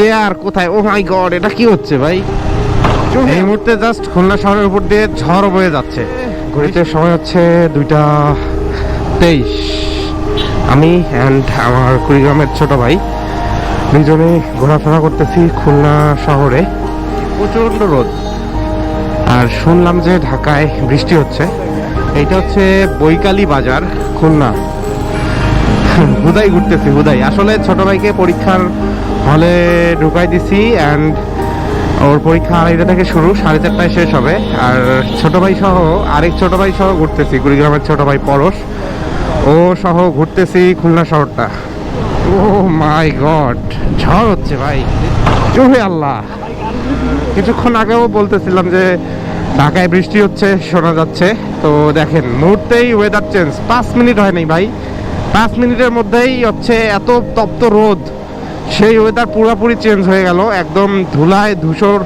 Chair কোথায়? ও মাই god এটা কি হচ্ছে ভাই? এই মুহূর্তে জাস্ট খুলনা শহরের উপর দিয়ে ঝড় বয়ে যাচ্ছে। ঘড়িতে সময় হচ্ছে দুইটা তেইশ। আমি অ্যান্ড আমার কুড়িগ্রামের ছোট ভাই দুজনে ঘোরাফেরা করতেছি খুলনা শহরে। প্রচণ্ড রোদ। আর শুনলাম যে ঢাকায় বৃষ্টি হচ্ছে। এইটা হচ্ছে বৈকালী বাজার খুলনা। হুদাই ঘুরতেছি হুদাই। আসলে ছোট ভাইকে পরীক্ষার হলে ঢুকাই দিছি অ্যান্ড ওর পরীক্ষা আড়াইটা থেকে শুরু, সাড়ে চারটায় শেষ হবে। আর ছোট ভাই সহ, আরেক ছোট ভাই সহ ঘুরতেছি, কুড়িগ্রামের ছোট ভাই পরশ। ও সহ ঘুরতেছি খুলনা শহরটা। ও মাই গড, ঝড় হচ্ছে ভাই। চোহে আল্লাহ। কিছুক্ষণ আগেও বলতেছিলাম যে, ঢাকায় বৃষ্টি হচ্ছে, শোনা যাচ্ছে। তো দেখেন, মুহূর্তেই ওয়েদার চেঞ্জ পাঁচ মিনিট হয় নাই ভাই। পাঁচ মিনিটের মধ্যেই হচ্ছে এত তপ্ত রোদ। সেই ওয়েদার পুরোপুরি চেঞ্জ হয়ে গেল। একদম ধুলায় ধূসর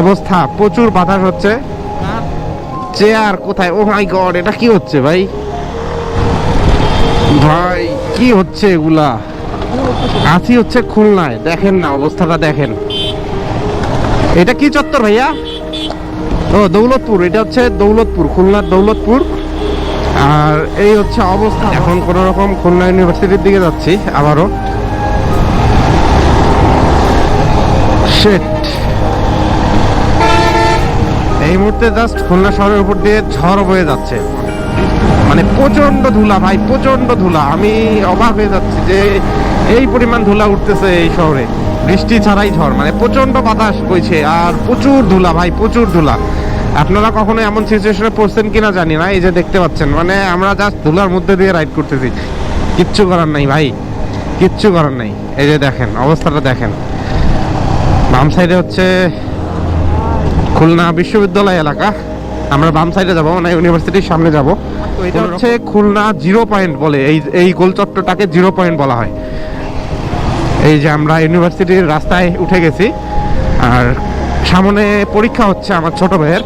অবস্থা, প্রচুর বাতাস হচ্ছে। চেয়ার কোথায়? ও মাই গড এটা কি হচ্ছে ভাই? ভাই, কি হচ্ছে এগুলা? আছি হচ্ছে খুলনায়, দেখেন না, অবস্থাটা দেখেন। এটা কি চত্বর ভাইয়া? ও, দৌলতপুর, এটা হচ্ছে দৌলতপুর, খুলনার দৌলতপুর। আর এই হচ্ছে অবস্থা। এখন কোন রকম খুলনা ইউনিভার্সিটির দিকে যাচ্ছি, আবারও। Shit. এই মুহূর্তে জাস্ট খুলনা শহরের উপর দিয়ে ঝড় বয়ে যাচ্ছে। মানে প্রচণ্ড ধুলা ভাই প্রচণ্ড ধুলা। আমি অবাক হয়ে যাচ্ছি যে এই পরিমাণ ধুলা উঠতেছে এই শহরে। বৃষ্টি ছাড়াই ঝড় মানে প্রচণ্ড বাতাস বইছে আর প্রচুর ধুলা ভাই, প্রচুর ধুলা। আপনারা কখনো এমন সিচুয়েশনে পড়ছেন কিনা জানি না, এই যে দেখতে পাচ্ছেন। মানে আমরা জাস্ট ধুলার মধ্যে দিয়ে রাইড করতেছি। কিচ্ছু করার নাই ভাই, কিচ্ছু করার নাই। এই যে দেখেন, অবস্থাটা দেখেন। বাম সাইডে হচ্ছে খুলনা বিশ্ববিদ্যালয় এলাকা। আমরা বাম সাইডে যাব মানে ইউনিভার্সিটির সামনে যাব। তো এটা হচ্ছে খুলনা জিরো পয়েন্ট বলে এই এই গোলচত্বরটাকে জিরো পয়েন্ট বলা হয়। এই যে আমরা ইউনিভার্সিটির রাস্তায় উঠে গেছি আর সামনে পরীক্ষা হচ্ছে আমার ছোট ভাইয়ের।